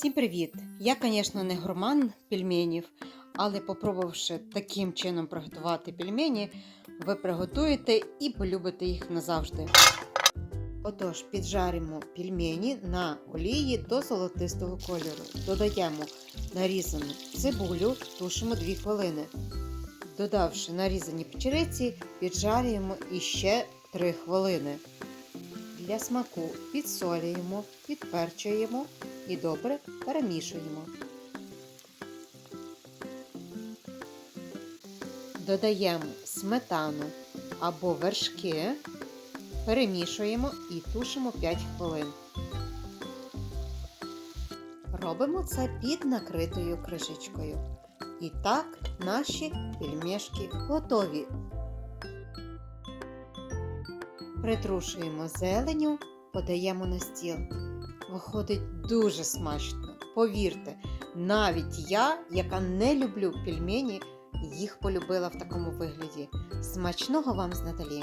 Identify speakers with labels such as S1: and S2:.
S1: Всім привіт! Я, звісно, не гурман пельменів, але попробувавши таким чином приготувати пельмені, ви приготуєте і полюбите їх назавжди. Отож, піджаримо пельмені на олії до золотистого кольору. Додаємо нарізану цибулю, тушимо 2 хвилини. Додавши нарізані печериці, піджарюємо іще 3 хвилини. Для смаку підсолюємо, підперчуємо і добре перемішуємо. Додаємо сметану або вершки, перемішуємо і тушимо 5 хвилин. Робимо це під накритою кришечкою. І так наші пельмешки готові. Притрушуємо зеленю, подаємо на стіл. Виходить дуже смачно. Повірте, навіть я, яка не люблю пельмені, їх полюбила в такому вигляді. Смачного вам з Наталі!